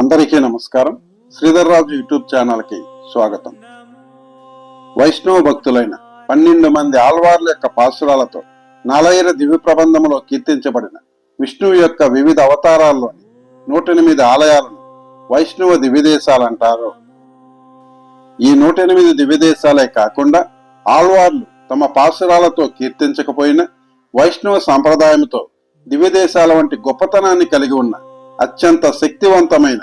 అందరికీ నమస్కారం. శ్రీధర్ రాజు యూట్యూబ్ ఛానల్కి స్వాగతం. వైష్ణవ భక్తులైన పన్నెండు మంది ఆల్వార్ల యొక్క పాసురాలతో నాలయర దివ్య ప్రబంధంలో కీర్తించబడిన విష్ణువు యొక్క వివిధ అవతారాల్లోని నూట ఎనిమిది ఆలయాలను వైష్ణవ దివ్యదేశాలు అంటారు. ఈ నూటెనిమిది దివ్యదేశాలే కాకుండా ఆళ్వార్లు తమ పాసురాలతో కీర్తించకపోయినా వైష్ణవ సాంప్రదాయంతో దివ్యదేశాల వంటి గొప్పతనాన్ని కలిగి ఉన్న అత్యంత శక్తివంతమైన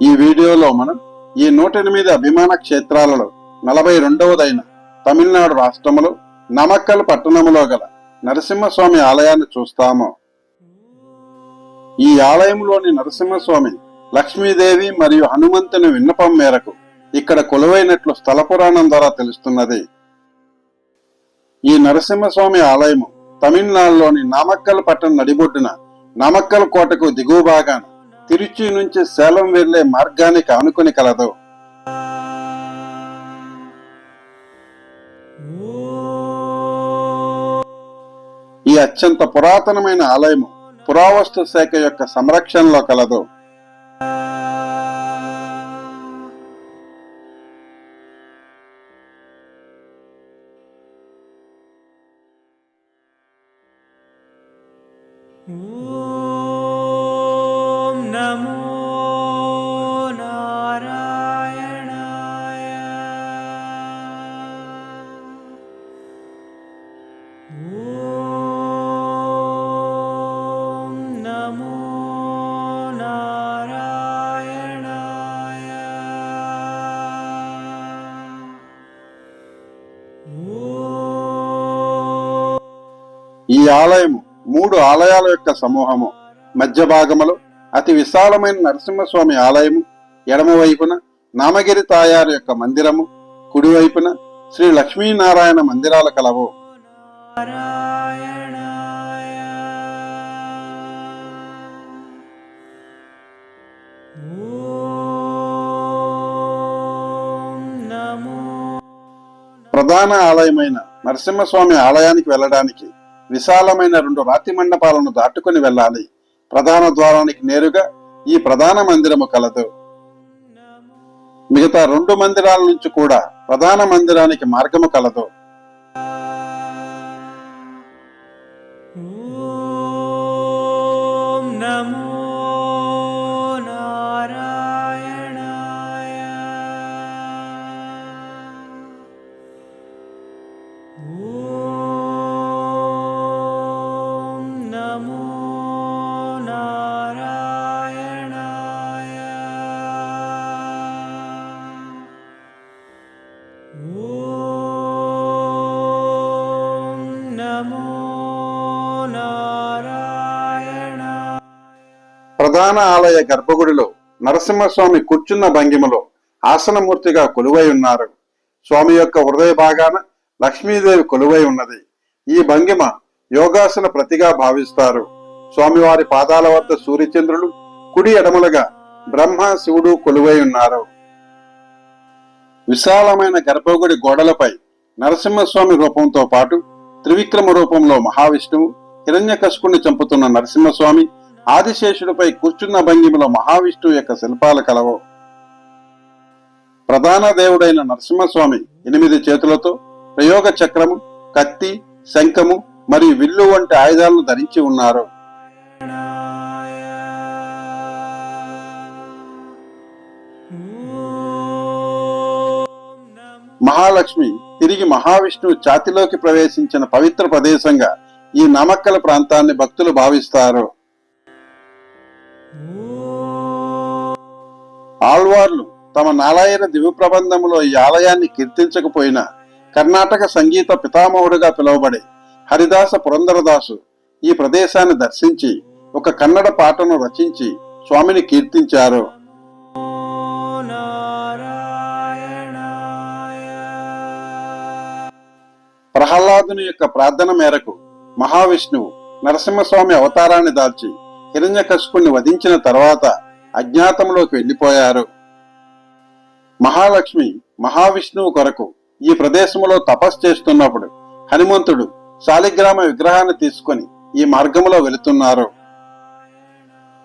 ఈ వీడియోలో మనం ఈ నూట ఎనిమిది అభిమాన క్షేత్రాలలో నలభై రెండవదైన తమిళనాడు రాష్ట్రములో నమక్కల్ పట్టణములో గల నరసింహస్వామి ఆలయాన్ని చూస్తాము. ఈ ఆలయంలోని నరసింహస్వామి లక్ష్మీదేవి మరియు హనుమంతుని విన్నపం మేరకు ఇక్కడ కొలువైనట్లు స్థల పురాణం ద్వారా తెలుస్తున్నది. ఈ నరసింహస్వామి ఆలయము తమిళనాడులోని నామక్కల్ పట్టణ నడిబొడ్డున నామక్కల్ కోటకు దిగువ భాగాన తిరుచి నుంచి సేలం వెళ్ళే మార్గానికి ఆనుకుని కలదు ఈ అత్యంత పురాతనమైన ఆలయము పురావస్తు శాఖ యొక్క సంరక్షణలో కలదు Ooh. ఈ ఆలయము మూడు ఆలయాల యొక్క సమూహము. మధ్య భాగములో అతి విశాలమైన నరసింహస్వామి ఆలయము ఎడమవైపున నామగిరి తాయారు యొక్క మందిరము కుడివైపున శ్రీ లక్ష్మీనారాయణ మందిరాలు కలవు. నారాయణాయ ॐ नमो ప్రధాన ఆలయమైన నరసింహస్వామి ఆలయానికి వెళ్ళడానికి విశాలమైన రెండు రాతి మండపాలను దాటుకుని వెళ్ళాలి ప్రధాన ద్వారానికి నేరుగా ఈ ప్రధాన మందిరము కలదు మిగతా రెండు మందిరాల నుంచి కూడా ప్రధాన మందిరానికి మార్గము కలదు ప్రధాన ఆలయ గర్భగుడిలో నరసింహస్వామి కూర్చున్న భంగిమలో ఆసనమూర్తిగా కొలువై ఉన్నారు. స్వామి యొక్క హృదయ భాగాన లక్ష్మీదేవి కొలువై ఉన్నది. ఈ భంగిమ యోగాసన ప్రతిగా భావిస్తారు. స్వామివారి పాదాల వద్ద సూర్యచంద్రులు కుడి ఎడమలుగా బ్రహ్మ శివుడు కొలువై ఉన్నారు. విశాలమైన గర్భగుడి గోడలపై నరసింహస్వామి రూపంతో పాటు త్రివిక్రమ రూపంలో మహావిష్ణువు హిరణ్యకశుకుని చంపుతున్న నరసింహస్వామి ఆదిశేషుడిపై కూర్చున్న భంగిమలో మహావిష్ణువు యొక్క శిల్పాలు కలవు. ప్రధాన దేవుడైన నరసింహస్వామి ఎనిమిది చేతులతో ప్రయోగ చక్రము కత్తి శంఖము మరియు విల్లు వంటి ఆయుధాలను ధరించి ఉన్నారు. మహాలక్ష్మి తిరిగి మహావిష్ణువు ఛాతిలోకి ప్రవేశించిన పవిత్ర ప్రదేశంగా ఈ నామక్కల ప్రాంతాన్ని భక్తులు భావిస్తారు. ఆళ్వార్లు తమ నాలాయన దివ్య ప్రబంధములో ఈ ఆలయాన్ని కీర్తించకపోయినా కర్ణాటక సంగీత పితామహుడుగా పిలువబడే హరిదాస పురందరదాసు ఈ ప్రదేశాన్ని దర్శించి ఒక కన్నడ పాటను రచించి స్వామిని కీర్తించారు. ప్రహ్లాదుని యొక్క ప్రార్థన మేరకు మహావిష్ణువు నరసింహస్వామి అవతారాన్ని దాల్చి హిరణ్యకశుకుణ్ణి వధించిన తర్వాత అజ్ఞాతంలోకి వెళ్ళిపోయారు మహాలక్ష్మి మహావిష్ణువు కొరకు ఈ ప్రదేశంలో తపస్సు చేస్తున్నప్పుడు హనుమంతుడు శాలిగ్రామ విగ్రహాన్ని తీసుకొని ఈ మార్గంలో వెళుతున్నారు.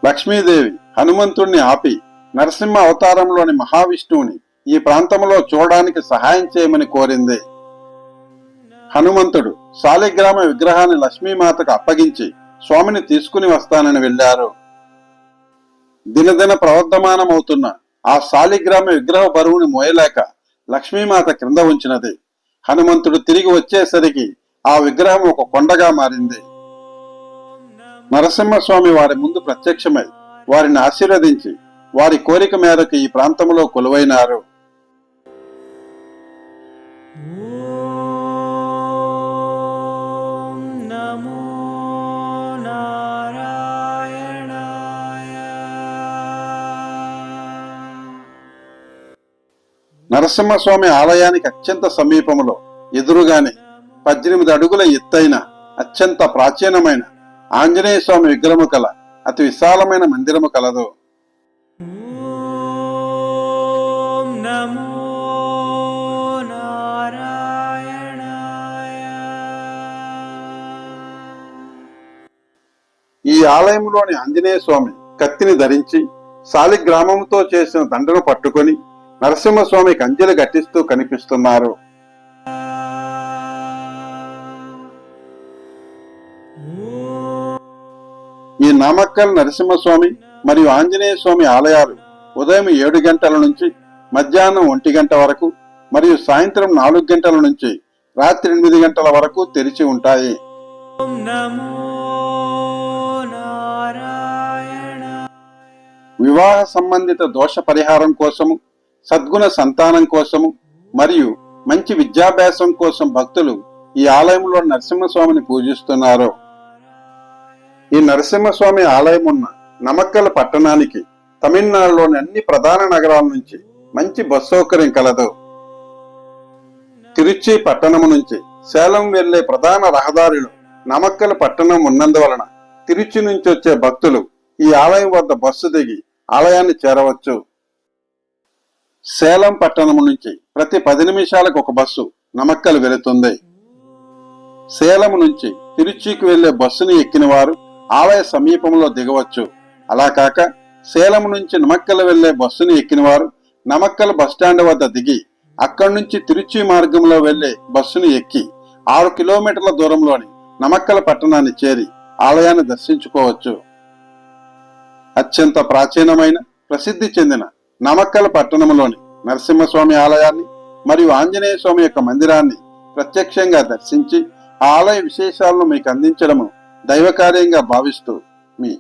లక్ష్మీదేవి హనుమంతుణ్ణి ఆపి నరసింహ అవతారంలోని మహావిష్ణువుని ఈ ప్రాంతంలో చూడడానికి సహాయం చేయమని కోరింది. హనుమంతుడు శాలిగ్రామ విగ్రహాన్ని లక్ష్మీమాతకు అప్పగించి స్వామిని తీసుకుని వస్తానని వెళ్ళారు దినదిన ప్రవర్ధమానమవుతున్న ఆ శాలిగ్రామ విగ్రహ బరువుని మోయలేక లక్ష్మీమాత క్రింద ఉంచినది. హనుమంతుడు తిరిగి వచ్చేసరికి ఆ విగ్రహం ఒక కొండగా మారింది. నరసింహస్వామి వారి ముందు ప్రత్యక్షమై వారిని ఆశీర్వదించి వారి కోరిక మేరకు ఈ ప్రాంతంలో కొలువైనారు. నరసింహస్వామి ఆలయానికి అత్యంత సమీపంలో ఎదురుగానే పద్దెనిమిది అడుగుల ఎత్తైన అత్యంత ప్రాచీనమైన ఆంజనేయ స్వామి విగ్రహము కల అతి విశాలమైన మందిరము కలదు. ఈ ఆలయంలోని ఆంజనేయ స్వామి కత్తిని ధరించి శాలిగ్రామంతో చేసిన దండను పట్టుకొని నరసింహస్వామి కంచెలు గట్టిస్తూ కనిపిస్తున్నారు. ఈ నామక్కల్ నరసింహస్వామి మరియు ఆంజనేయ స్వామి ఆలయాలు ఉదయం ఏడు గంటల నుంచి మధ్యాహ్నం ఒంటి గంట వరకు మరియు సాయంత్రం నాలుగు గంటల నుంచి రాత్రి ఎనిమిది గంటల వరకు తెరిచి ఉంటాయి. వివాహ సంబంధిత దోష పరిహారం కోసము సద్గుణ సంతానం కోసము మరియు మంచి విద్యాభ్యాసం కోసం భక్తులు ఈ ఆలయంలో నరసింహస్వామిని పూజిస్తున్నారు. ఈ నరసింహస్వామి ఆలయం ఉన్న నమక్కల పట్టణానికి తమిళనాడులోని అన్ని ప్రధాన నగరాల నుంచి మంచి బస్ సౌకర్యం కలదు. తిరుచి పట్టణం నుంచి సేలం వెళ్ళే ప్రధాన రహదారిలో నమక్కల పట్టణం ఉన్నందువలన తిరుచి నుంచి వచ్చే భక్తులు ఈ ఆలయం వద్ద బస్సు దిగి ఆలయాన్ని చేరవచ్చు. సేలం పట్టణం నుంచి ప్రతి పది నిమిషాలకు ఒక బస్సు నమక్కలు వెళుతుంది. సేలం నుంచి తిరుచికి వెళ్ళే బస్సుని ఎక్కిన వారు ఆలయ సమీపంలో దిగవచ్చు. అలా కాక సేలం నుంచి నమక్కలు వెళ్ళే బస్సుని ఎక్కిన వారు నమక్కల బస్టాండ్ వద్ద దిగి అక్కడి నుంచి తిరుచి మార్గంలో వెళ్ళే బస్సుని ఎక్కి ఆరు కిలోమీటర్ల దూరంలోని నమక్కల పట్టణాన్ని చేరి ఆలయాన్ని దర్శించుకోవచ్చు. అత్యంత ప్రాచీనమైన ప్రసిద్ధి చెందిన నమక్కల పట్టణంలోని నరసింహస్వామి ఆలయాన్ని మరియు ఆంజనేయ స్వామి యొక్క మందిరాన్ని ప్రత్యక్షంగా దర్శించి ఆ ఆలయ విశేషాలను మీకు అందించడము దైవకార్యంగా భావిస్తూ మీ